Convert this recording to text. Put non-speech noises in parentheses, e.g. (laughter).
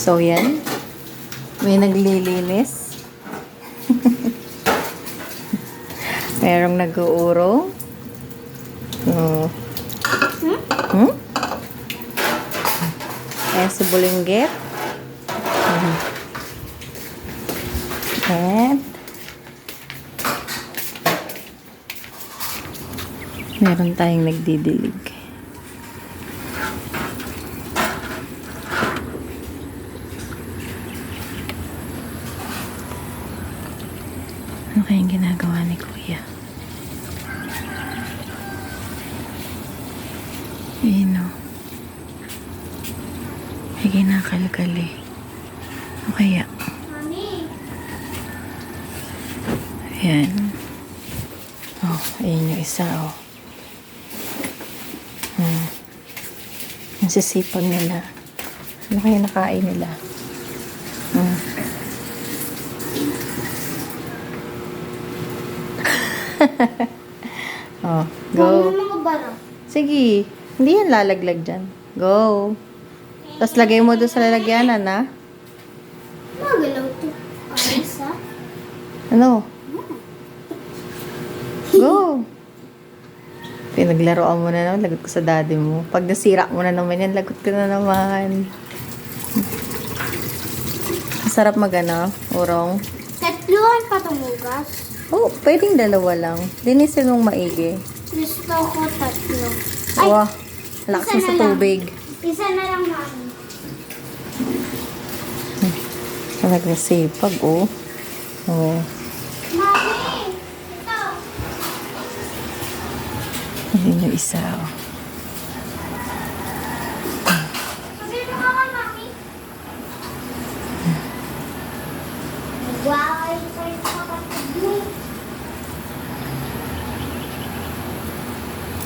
So, yan. May naglilinis. (laughs) Merong nag-uurong. Oh. Hmm? Ayan si Bulinggit. Mhm. And meron tayong nagdidilig. Ano kayang ginagawa ni Kuya? Ayun o. May kinakalkal eh. Ano kaya? Ayan. Oh, ayun yung isa oh. Hmm. Ang sisipag nila. Ano kaya nakain nila? (laughs) oh, go. Mami, mga bara. Sige. Hindi yan lalaglag dyan. Go. Tapos lagay mo doon sa lalagyanan, ha? Magalaw to. Ano? Go! Pinaglaroan mo na naman, lagot ko sa daddy mo. Pag nasira mo na naman yan, lagot ko na naman. Masarap mag ano, urong. Tatluhan pa tumugas. Oh, pwedeng dalawa lang. Linisin mong maigi. Gusto ko tatlo. Ay, Wow, lakas sa na lang. tubig. isa na lang mami. Talagang sipag, oh. Oh. Mami! Ito! Ayun yung isa, oh. Wow!